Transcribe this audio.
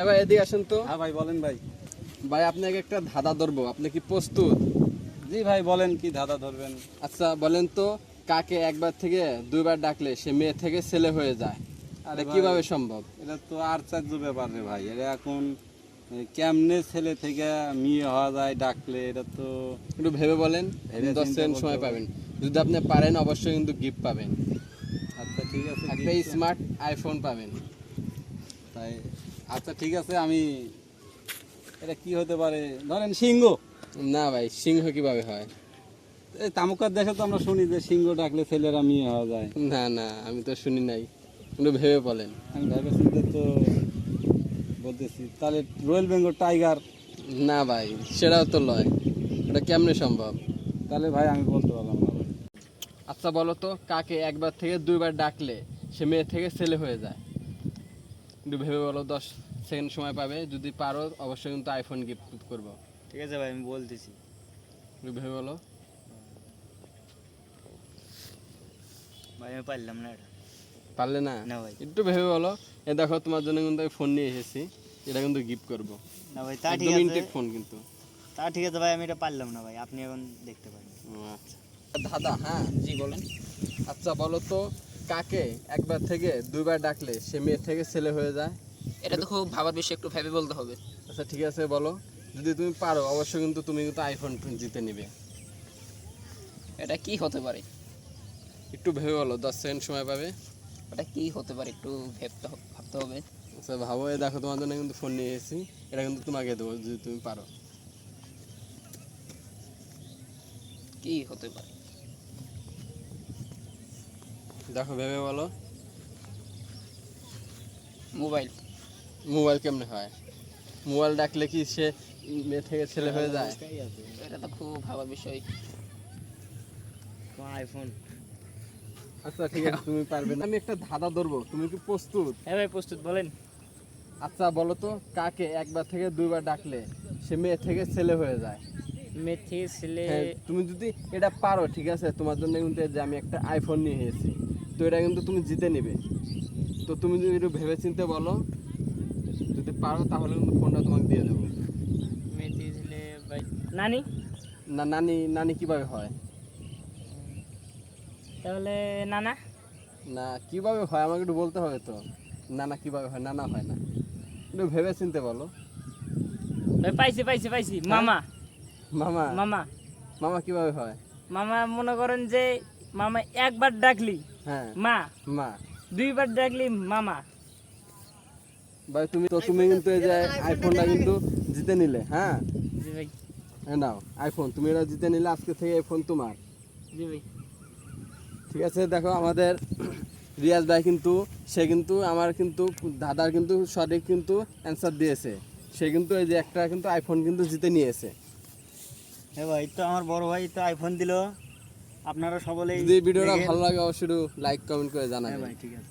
এবার এদিকে আসেন তো। হ্যাঁ ভাই বলেন ভাই। ভাই আপনাকে একটা ধাঁধা ধরবো। আপনি কি প্রস্তুত? জি ভাই বলেন কি ধাঁধা ধরবেন? আচ্ছা বলেন তো কাকে একবার থেকে দুইবার ডাকলে সে মেয়ে থেকে ছেলে হয়ে যায়? আরে এটা কীভাবে সম্ভব? এটা তো আর চার্য ব্যাপার রে ভাই। এটা এখন কেমনে ছেলে থেকে মেয়ে হওয়া যায় ডাকলে এটা তো একটু ভেবে বলেন। দশ সেকেন্ড সময় পাবেন। যদি আপনি পারেন অবশ্যই কিন্তু গিফট পাবেন। আচ্ছা ঠিক আছে একটা স্মার্ট আইফোন পাবেন। তাই আচ্ছা ঠিক আছে আমি এটা কি হতে পারে? ধরেন সিংহ। না ভাই সিংহ কীভাবে হয়? এই তামুকার দেশে তো আমরা শুনি যে সিংহ ডাকলে ছেলেরা মেয়ে হওয়া যায়। না না আমি তো শুনি নাই একটু ভেবে বলেন। আমি ভেবে চিন্তে তো বলতেছি তাহলে রয়্যাল বেঙ্গল টাইগার। না ভাই সেটাও তো লয় এটা কেমনে সম্ভব? তাহলে ভাই আমি বলতে পারলাম না আচ্ছা বলো তো কাকে একবার থেকে দুইবার ডাকলে সে মেয়ে থেকে ছেলে হয়ে যায়? একটু ভেবে বলো দশ সেকেন্ড সময় পাবে। যদি পারো অবশ্যই কিন্তু আইফোন গিফট করব। ঠিক আছে ভাই আমি বলতেছি। একটু ভেবে বলো। ভাই আমি পারলাম না এটা। পারলে না? না ভাই। একটু ভেবে বলো। এ দেখো তোমার জন্য কিন্তু আমি ফোন নিয়ে এসেছি। এটা কিন্তু গিফট করব। না ভাই তা ঠিক আছে। ইনটেক ফোন কিন্তু। তা ঠিক আছে ভাই আমি এটা পারলাম না ভাই। আপনি এখন দেখতে পারেন। ও আচ্ছা। দাদা হ্যাঁ? জি বলেন। আচ্ছা বলো তো কাকে একবার থেকে দুইবার ডাকলে সে মেয়ে থেকে ছেলে হয়ে যায়? এটা তো খুব ভাবার বিষয় একটু ভেবে বলতে হবে। আচ্ছা ঠিক আছে বলো। যদি তুমি পারো অবশ্যই কিন্তু তুমি কিন্তু আইফোন জিতে নিবে। এটা কি হতে পারে? একটু ভেবে বলো দশ সেকেন্ড সময় পাবে? এটা কি হতে পারে একটু ভাবতে হবে ভাবতে হবে। আচ্ছা ভাবো এই দেখো তোমার জন্য কিন্তু ফোন নিয়ে এসেছি। এটা কিন্তু তোমাকে দেবো যদি তুমি পারো। কি হতে পারে? দেখো ভেবে বলো। মোবাইল। মোবাইল কেমনে হয়? মোবাইল ডাকলে কি সে মেয়ে থেকে ছেলে হয়ে যায়? এটা তো খুব ভাবার বিষয়। আইফোন আচ্ছা ঠিক আছে তুমি পারবে না। আমি একটা ধাঁধা ধরবো তুমি কি প্রস্তুত? হ্যাঁ ভাই প্রস্তুত বলেন। আচ্ছা বলো তো কাকে একবার থেকে দুইবার ডাকলে সে মেয়ে থেকে ছেলে হয়ে যায়? মেথি ছেলে হ্যাঁ, তুমি যদি এটা পারো ঠিক আছে তোমার জন্য কিন্তু যে আমি একটা আইফোন নিয়ে এসেছি। তো এটা কিন্তু তুমি জিতে নিবে। তো তুমি যদি একটু ভেবে চিনতে বলো যদি পারো তাহলে কিন্তু ফোনটা তোমাকে দিয়ে দেবো। নানি? না নানি নানি কীভাবে হয়? তাহলে নানা? না কীভাবে হয়? আমাকে একটু বলতে হবে তো। নানা কীভাবে হয়? নানা হয় না। একটু ভেবে চিনতে বলো পাইছি পাইছি পাইছি। মামা। মামা। মামা। মামা কীভাবে হয়? মামা মনে করেন যে মামা একবার ডাকলি। হ্যাঁ। মা। মা। দুইবার ডাকলি মামা। ভাই তুমি তো তুমি কিন্তু এই যে আইফোনটা কিন্তু জিতে নিলে হ্যাঁ? জি ভাই। নাও আইফোন তুমি এটা জিতে নিলে আজকে থেকে এই ফোন তোমার। জি ভাই। ঠিক আছে দেখো আমাদের রিয়াজ ভাই কিন্তু সে কিন্তু আমার কিন্তু দাদার কিন্তু সঠিক কিন্তু অ্যান্সার দিয়েছে। সে কিন্তু এই যে একটা কিন্তু আইফোন কিন্তু জিতে নিয়েছে। হ্যাঁ ভাই তো আমার বড় ভাই তো আইফোন দিল। আপনারা সকলেই যদি ভিডিওটা ভালো লাগে অবশ্যই লাইক কমেন্ট করে হ্যাঁ জানাবেন ভাই ঠিক আছে।